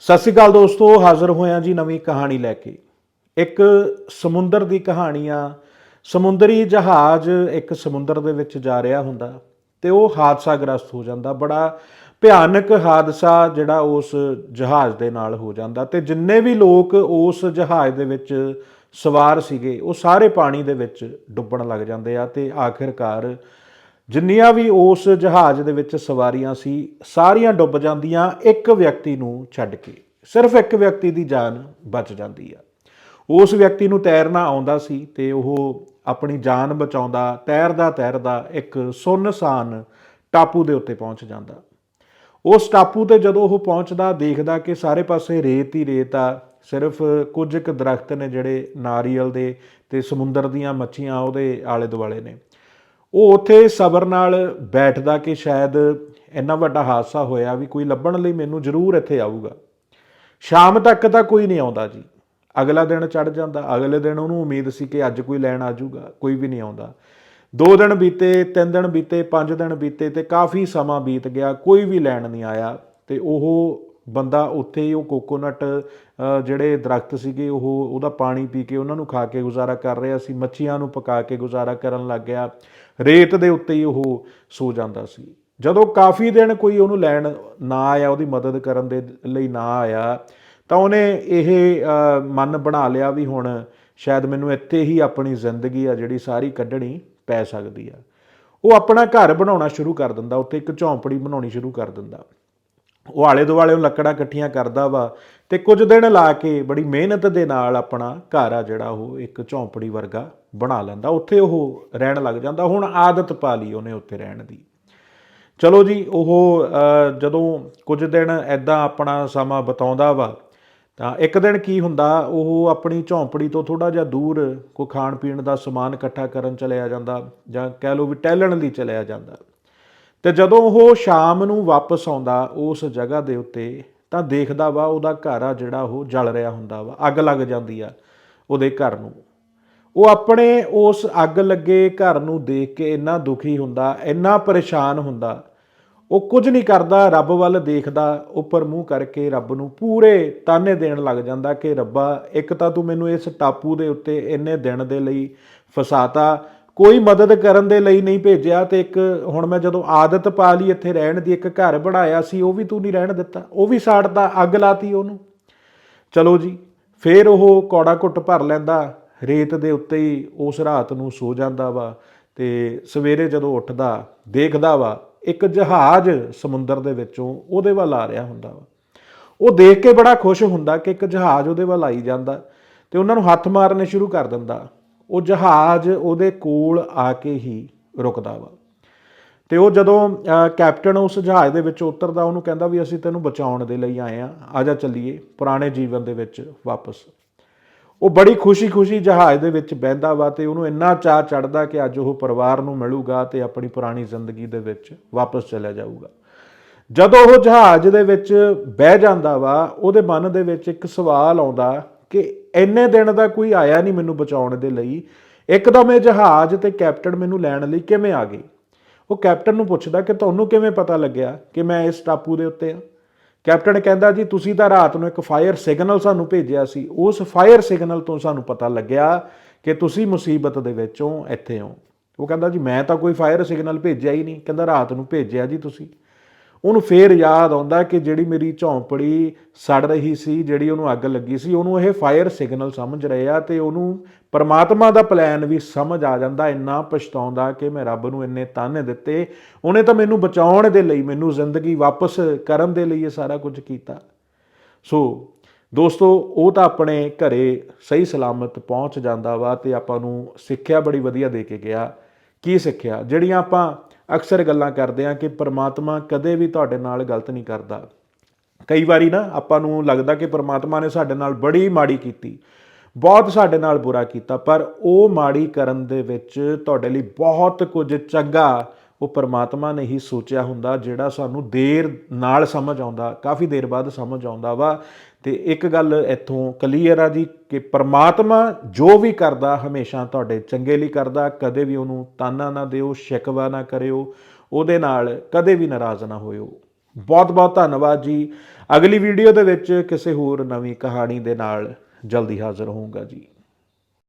ਸਤਿ ਸ਼੍ਰੀ ਅਕਾਲ ਦੋਸਤੋ, ਹਾਜ਼ਰ ਹੋਇਆ ਜੀ ਨਵੀਂ ਕਹਾਣੀ ਲੈ ਕੇ। ਇੱਕ ਸਮੁੰਦਰ ਦੀ ਕਹਾਣੀ ਆ। ਸਮੁੰਦਰੀ ਜਹਾਜ਼ ਇੱਕ ਸਮੁੰਦਰ ਦੇ ਵਿੱਚ ਜਾ ਰਿਹਾ ਹੁੰਦਾ ਤੇ ਉਹ ਹਾਦਸਾਗ੍ਰਸਤ ਹੋ ਜਾਂਦਾ। ਬੜਾ ਭਿਆਨਕ ਹਾਦਸਾ ਜਿਹੜਾ ਉਸ ਜਹਾਜ਼ ਦੇ ਨਾਲ ਹੋ ਜਾਂਦਾ ਤੇ ਜਿੰਨੇ ਵੀ ਲੋਕ ਉਸ ਜਹਾਜ਼ ਦੇ ਵਿੱਚ ਸਵਾਰ ਸੀਗੇ, ਉਹ ਸਾਰੇ ਪਾਣੀ ਦੇ ਵਿੱਚ ਡੁੱਬਣ ਲੱਗ ਜਾਂਦੇ ਆ ਤੇ ਆਖਿਰਕਾਰ ਜਿੰਨੀਆਂ ਵੀ ਉਸ ਜਹਾਜ਼ ਦੇ ਵਿੱਚ ਸਵਾਰੀਆਂ ਸੀ, ਸਾਰੀਆਂ ਡੁੱਬ ਜਾਂਦੀਆਂ, ਇੱਕ ਵਿਅਕਤੀ ਨੂੰ ਛੱਡ ਕੇ। ਸਿਰਫ ਇੱਕ ਵਿਅਕਤੀ ਦੀ ਜਾਨ ਬਚ ਜਾਂਦੀ ਆ। ਉਸ ਵਿਅਕਤੀ ਨੂੰ ਤੈਰਨਾ ਆਉਂਦਾ ਸੀ ਤੇ ਉਹ ਆਪਣੀ ਜਾਨ ਬਚਾਉਂਦਾ, ਤੈਰਦਾ ਤੈਰਦਾ ਇੱਕ ਸੁੰਨਸਾਨ ਟਾਪੂ ਦੇ ਉੱਤੇ ਪਹੁੰਚ ਜਾਂਦਾ। ਉਸ ਟਾਪੂ ਤੇ ਜਦੋਂ ਉਹ ਪਹੁੰਚਦਾ, ਦੇਖਦਾ ਕਿ ਸਾਰੇ ਪਾਸੇ ਰੇਤ ਹੀ ਰੇਤ ਆ, ਸਿਰਫ ਕੁਝ ਇੱਕ ਦਰਖਤ ਨੇ ਜਿਹੜੇ ਨਾਰੀਅਲ ਦੇ ਤੇ ਸਮੁੰਦਰ ਦੀਆਂ ਮੱਛੀਆਂ ਉਹਦੇ ਆਲੇ ਦੁਆਲੇ ਨੇ। ਉਹ ਉੱਥੇ ਸਬਰ ਨਾਲ ਬੈਠਦਾ ਕਿ ਸ਼ਾਇਦ ਇੰਨਾ ਵੱਡਾ ਹਾਦਸਾ ਹੋਇਆ ਵੀ ਕੋਈ ਲੱਭਣ ਲਈ ਮੈਨੂੰ ਜ਼ਰੂਰ ਇੱਥੇ ਆਊਗਾ। ਸ਼ਾਮ ਤੱਕ ਤਾਂ ਕੋਈ ਨਹੀਂ ਆਉਂਦਾ ਜੀ। ਅਗਲਾ ਦਿਨ ਚੜ ਜਾਂਦਾ। ਅਗਲੇ ਦਿਨ ਉਹਨੂੰ ਉਮੀਦ ਸੀ ਕਿ ਅੱਜ ਕੋਈ ਲੈਣ ਆ ਜਾਊਗਾ। ਕੋਈ ਵੀ ਨਹੀਂ ਆਉਂਦਾ। ਦੋ ਦਿਨ ਬੀਤੇ, ਤਿੰਨ ਦਿਨ ਬੀਤੇ, ਪੰਜ ਦਿਨ ਬੀਤੇ ਤੇ ਕਾਫੀ ਸਮਾਂ ਬੀਤ ਗਿਆ। ਕੋਈ ਵੀ ਲੈਣ ਨਹੀਂ ਆਇਆ ਤੇ ਉਹ ਬੰਦਾ ਉੱਥੇ ਹੀ ਉਹ ਕੋਕੋਨਟ ਜਿਹੜੇ ਦਰਖਤ ਸੀਗੇ ਉਹ ਉਹਦਾ ਪਾਣੀ ਪੀ ਕੇ ਉਹਨਾਂ ਨੂੰ ਖਾ ਕੇ ਗੁਜ਼ਾਰਾ ਕਰ ਰਿਹਾ ਸੀ, ਮੱਛੀਆਂ ਨੂੰ ਪਕਾ ਕੇ ਗੁਜ਼ਾਰਾ ਕਰਨ ਲੱਗ ਗਿਆ। ਰੇਤ ਦੇ ਉੱਤੇ ਹੀ ਉਹ ਸੋ ਜਾਂਦਾ ਸੀ। ਜਦੋਂ ਕਾਫੀ ਦਿਨ ਕੋਈ ਉਹਨੂੰ ਲੈਣ ਨਾ ਆਇਆ, ਉਹਦੀ ਮਦਦ ਕਰਨ ਦੇ ਲਈ ਨਾ ਆਇਆ, ਤਾਂ ਉਹਨੇ ਇਹ ਮਨ ਬਣਾ ਲਿਆ ਵੀ ਹੁਣ ਸ਼ਾਇਦ ਮੈਨੂੰ ਇੱਥੇ ਹੀ ਆਪਣੀ ਜ਼ਿੰਦਗੀ ਆ ਜਿਹੜੀ ਸਾਰੀ ਕੱਢਣੀ ਪੈ ਸਕਦੀ ਆ। ਉਹ ਆਪਣਾ ਘਰ ਬਣਾਉਣਾ ਸ਼ੁਰੂ ਕਰ ਦਿੰਦਾ, ਉੱਥੇ ਇੱਕ ਝੌਂਪੜੀ ਬਣਾਉਣੀ ਸ਼ੁਰੂ ਕਰ ਦਿੰਦਾ। ਉਹ ਆਲੇ ਦੁਆਲੇ ਉਹ ਲੱਕੜਾਂ ਇਕੱਠੀਆਂ ਕਰਦਾ ਵਾ ਤੇ ਕੁਝ ਦਿਨ ਲਾ ਕੇ ਬੜੀ ਮਿਹਨਤ ਦੇ ਨਾਲ ਆਪਣਾ ਘਰ ਆ ਜਿਹੜਾ ਉਹ ਇੱਕ ਝੌਂਪੜੀ ਵਰਗਾ ਬਣਾ ਲੈਂਦਾ। ਉੱਥੇ ਉਹ ਰਹਿਣ ਲੱਗ ਜਾਂਦਾ। ਹੁਣ ਆਦਤ ਪਾ ਲਈ ਉਹਨੇ ਉੱਥੇ ਰਹਿਣ ਦੀ। ਚਲੋ ਜੀ, ਉਹ ਜਦੋਂ ਕੁਝ ਦਿਨ ਐਦਾਂ ਆਪਣਾ ਸਮਾਂ ਬਿਤਾਉਂਦਾ ਵਾ, ਤਾਂ ਇੱਕ ਦਿਨ ਕੀ ਹੁੰਦਾ, ਉਹ ਆਪਣੀ ਝੌਂਪੜੀ ਤੋਂ ਥੋੜਾ ਜਿਹਾ ਦੂਰ ਕੋਈ ਖਾਣ ਪੀਣ ਦਾ ਸਮਾਨ ਇਕੱਠਾ ਕਰਨ ਚਲਿਆ ਜਾਂਦਾ ਜਾਂ ਕਹਿ ਲਓ ਵੀ ਟਹਿਲਣ ਲਈ ਚਲਿਆ ਜਾਂਦਾ। ਤੇ ਜਦੋਂ ਉਹ ਸ਼ਾਮ ਨੂੰ ਵਾਪਸ ਆਉਂਦਾ ਉਸ ਜਗ੍ਹਾ ਦੇ ਉੱਤੇ, ਤਾਂ ਦੇਖਦਾ ਵਾ ਉਹਦਾ ਘਰ ਆ ਜਿਹੜਾ ਉਹ ਜਲ ਰਿਹਾ ਹੁੰਦਾ ਵਾ, ਅੱਗ ਲੱਗ ਜਾਂਦੀ ਆ ਉਹਦੇ ਘਰ ਨੂੰ। ਉਹ ਆਪਣੇ ਉਸ ਅੱਗ ਲੱਗੇ ਘਰ ਨੂੰ ਦੇਖ ਕੇ ਇੰਨਾ ਦੁਖੀ ਹੁੰਦਾ, ਇੰਨਾ ਪਰੇਸ਼ਾਨ ਹੁੰਦਾ। ਉਹ ਕੁਝ ਨਹੀਂ ਕਰਦਾ, ਰੱਬ ਵੱਲ ਦੇਖਦਾ, ਉੱਪਰ ਮੂੰਹ ਕਰਕੇ ਰੱਬ ਨੂੰ ਪੂਰੇ ਤਾਨੇ ਦੇਣ ਲੱਗ ਜਾਂਦਾ ਕਿ ਰੱਬਾ, ਇੱਕ ਤਾਂ ਤੂੰ ਮੈਨੂੰ ਇਸ ਟਾਪੂ ਦੇ ਉੱਤੇ ਇੰਨੇ ਦਿਨ ਦੇ ਲਈ ਫਸਾਤਾ ਕੋਈ ਮਦਦ ਕਰਨ ਦੇ ਲਈ ਨਹੀਂ ਭੇਜਿਆ ਤੇ ਇੱਕ ਹੁਣ ਮੈਂ ਜਦੋਂ ਆਦਤ ਪਾ ਲਈ ਇੱਥੇ ਰਹਿਣ ਦੀ, ਇੱਕ ਘਰ ਬਣਾਇਆ ਸੀ, ਉਹ ਵੀ ਤੂੰ ਨਹੀਂ ਰਹਿਣ ਦਿੱਤਾ, ਉਹ ਵੀ ਸਾੜਦਾ ਅੱਗ ਲਾਤੀ ਉਹਨੂੰ। ਚਲੋ ਜੀ, ਫੇਰ ਉਹ ਕੌੜਾ ਘੁੱਟ ਭਰ ਲੈਂਦਾ, ਰੇਤ ਦੇ ਉੱਤੇ ਹੀ ਉਸ ਰਾਤ ਨੂੰ ਸੋ ਜਾਂਦਾ ਵਾ ਤੇ ਸਵੇਰੇ ਜਦੋਂ ਉੱਠਦਾ, ਦੇਖਦਾ ਵਾ, ਇੱਕ ਜਹਾਜ਼ ਸਮੁੰਦਰ ਦੇ ਵਿੱਚੋਂ ਉਹਦੇ ਵੱਲ ਆ ਰਿਹਾ ਹੁੰਦਾ ਵਾ। ਉਹ ਦੇਖ ਕੇ ਬੜਾ ਖੁਸ਼ ਹੁੰਦਾ ਕਿ ਇੱਕ ਜਹਾਜ਼ ਉਹਦੇ ਵੱਲ ਆਈ ਜਾਂਦਾ ਤੇ ਉਹਨਾਂ ਨੂੰ ਹੱਥ ਮਾਰਨੇ ਸ਼ੁਰੂ ਕਰ ਦਿੰਦਾ। ਉਹ ਜਹਾਜ਼ ਉਹਦੇ ਕੋਲ ਆ ਕੇ ਹੀ ਰੁਕਦਾ ਵਾ। ਤੇ ਉਹ ਜਦੋਂ ਕੈਪਟਨ ਉਸ ਜਹਾਜ਼ ਦੇ ਵਿੱਚ ਉਤਰਦਾ, ਉਹਨੂੰ ਕਹਿੰਦਾ ਵੀ ਅਸੀਂ ਤੈਨੂੰ ਬਚਾਉਣ ਦੇ ਲਈ ਆਏ ਆ ਜਾ ਚੱਲੀਏ ਪੁਰਾਣੇ ਜੀਵਨ ਦੇ ਵਿੱਚ ਵਾਪਸ। ਉਹ ਬੜੀ ਖੁਸ਼ੀ-ਖੁਸ਼ੀ ਜਹਾਜ਼ ਦੇ ਵਿੱਚ ਬਹਿੰਦਾ ਵਾ ਤੇ ਉਹਨੂੰ ਇੰਨਾ ਚਾਹ ਚੜਦਾ ਕਿ ਅੱਜ ਉਹ ਪਰਿਵਾਰ ਨੂੰ ਮਿਲੂਗਾ ਤੇ ਆਪਣੀ ਪੁਰਾਣੀ ਜ਼ਿੰਦਗੀ ਦੇ ਵਿੱਚ ਵਾਪਸ ਚਲਾ ਜਾਊਗਾ। ਜਦੋਂ ਉਹ ਜਹਾਜ਼ ਦੇ ਵਿੱਚ ਬਹਿ ਜਾਂਦਾ ਵਾ, ਉਹਦੇ ਮਨ ਦੇ ਵਿੱਚ ਇੱਕ ਸਵਾਲ ਆਉਂਦਾ ਕਿ ਇੰਨੇ ਦਿਨ ਦਾ ਕੋਈ ਆਇਆ ਨਹੀਂ ਮੈਨੂੰ ਬਚਾਉਣ ਦੇ ਲਈ। ਇੱਕਦਮ ਇਹ ਜਹਾਜ਼ ਤੇ ਕੈਪਟਨ ਮੈਨੂੰ ਲੈਣ ਲਈ ਕਿਵੇਂ ਆ ਗਈ ਉਹ ਕੈਪਟਨ ਨੂੰ ਪੁੱਛਦਾ ਕਿ ਤੁਹਾਨੂੰ ਕਿਵੇਂ ਪਤਾ ਲੱਗਿਆ ਕਿ ਮੈਂ ਇਸ ਟਾਪੂ ਦੇ ਉੱਤੇ ਆ? ਕੈਪਟਨ ਕਹਿੰਦਾ, ਜੀ, ਤੁਸੀਂ ਤਾਂ ਰਾਤ ਨੂੰ ਇੱਕ ਫਾਇਰ ਸਿਗਨਲ ਸਾਨੂੰ ਭੇਜਿਆ ਸੀ। ਉਸ ਫਾਇਰ ਸਿਗਨਲ ਤੋਂ ਸਾਨੂੰ ਪਤਾ ਲੱਗਿਆ ਕਿ ਤੁਸੀਂ ਮੁਸੀਬਤ ਦੇ ਵਿੱਚੋਂ ਇੱਥੇ ਹੋ। ਉਹ ਕਹਿੰਦਾ, ਜੀ, ਮੈਂ ਤਾਂ ਕੋਈ ਫਾਇਰ ਸਿਗਨਲ ਭੇਜਿਆ ਹੀ ਨਹੀਂ। ਕਹਿੰਦਾ, ਰਾਤ ਨੂੰ ਭੇਜਿਆ ਜੀ ਤੁਸੀਂ। ਉਹਨੂੰ ਫੇਰ ਯਾਦ ਆਉਂਦਾ ਕਿ ਜਿਹੜੀ ਮੇਰੀ ਝੌਂਪੜੀ ਸੜ ਰਹੀ ਸੀ, ਜਿਹੜੀ ਉਹਨੂੰ ਅੱਗ ਲੱਗੀ ਸੀ, ਉਹਨੂੰ ਇਹ ਫਾਇਰ ਸਿਗਨਲ ਸਮਝ ਰਹੇ ਆ ਤੇ ਉਹਨੂੰ ਪਰਮਾਤਮਾ ਦਾ ਪਲਾਨ ਵੀ ਸਮਝ ਆ ਜਾਂਦਾ, ਇੰਨਾ ਪਛਤਾਉਂਦਾ ਕਿ ਮੈਂ ਰੱਬ ਨੂੰ ਇੰਨੇ ਤਾਨੇ ਦਿੱਤੇ। ਉਹਨੇ ਤਾਂ ਮੈਨੂੰ ਬਚਾਉਣ ਦੇ ਲਈ, ਮੈਨੂੰ ਜ਼ਿੰਦਗੀ ਵਾਪਸ ਕਰਨ ਦੇ ਲਈ ਇਹ ਸਾਰਾ ਕੁਝ ਕੀਤਾ। ਸੋ ਦੋਸਤੋ, ਉਹ ਤਾਂ ਆਪਣੇ ਘਰੇ ਸਹੀ ਸਲਾਮਤ ਪਹੁੰਚ ਜਾਂਦਾ ਵਾ ਤੇ ਆਪਾਂ ਨੂੰ ਸਿੱਖਿਆ ਬੜੀ ਵਧੀਆ ਦੇ ਕੇ ਗਿਆ। ਕੀ ਸਿੱਖਿਆ? ਜਿਹੜੀਆਂ ਆਪਾਂ ਅਕਸਰ ਗੱਲਾਂ ਕਰਦੇ ਆ ਕਿ ਪਰਮਾਤਮਾ ਕਦੇ ਵੀ ਤੁਹਾਡੇ ਨਾਲ ਗਲਤ ਨਹੀਂ ਕਰਦਾ। ਕਈ ਵਾਰੀ ਨਾ ਆਪਾਂ ਨੂੰ ਲੱਗਦਾ ਕਿ ਪਰਮਾਤਮਾ ਨੇ ਸਾਡੇ ਨਾਲ ਬੜੀ ਮਾੜੀ ਕੀਤੀ, ਬਹੁਤ ਸਾਡੇ ਨਾਲ ਬੁਰਾ ਕੀਤਾ, ਪਰ ਉਹ ਮਾੜੀ ਕਰਨ ਦੇ ਵਿੱਚ ਤੁਹਾਡੇ ਲਈ ਬਹੁਤ ਕੁਝ ਚੰਗਾ ਉਹ ਪਰਮਾਤਮਾ ਨੇ ਹੀ ਸੋਚਿਆ ਹੁੰਦਾ ਜਿਹੜਾ ਸਾਨੂੰ ਦੇਰ ਨਾਲ ਸਮਝ ਆਉਂਦਾ, ਕਾਫੀ ਦੇਰ ਬਾਅਦ ਸਮਝ ਆਉਂਦਾ ਵਾ। ਤੇ ਇੱਕ ਗੱਲ ਇੱਥੋਂ ਕਲੀਅਰ ਆ ਜੀ ਕਿ ਪਰਮਾਤਮਾ ਜੋ ਵੀ ਕਰਦਾ, ਹਮੇਸ਼ਾ ਤੁਹਾਡੇ ਚੰਗੇ ਲਈ ਕਰਦਾ, ਕਦੇ ਵੀ ਉਹਨੂੰ ਤਾਨਾ ਨਾ ਦਿਓ, ਸ਼ਿਕਵਾ ਨਾ ਕਰਿਓ, ਉਹਦੇ ਨਾਲ ਕਦੇ ਵੀ ਨਾਰਾਜ਼ ਨਾ ਹੋਇਓ। ਬਹੁਤ ਬਹੁਤ ਧੰਨਵਾਦ ਜੀ। ਅਗਲੀ ਵੀਡੀਓ ਦੇ ਵਿੱਚ ਕਿਸੇ ਹੋਰ ਨਵੀਂ ਕਹਾਣੀ ਦੇ ਨਾਲ ਜਲਦੀ ਹਾਜ਼ਰ ਹੋਊਂਗਾ ਜੀ।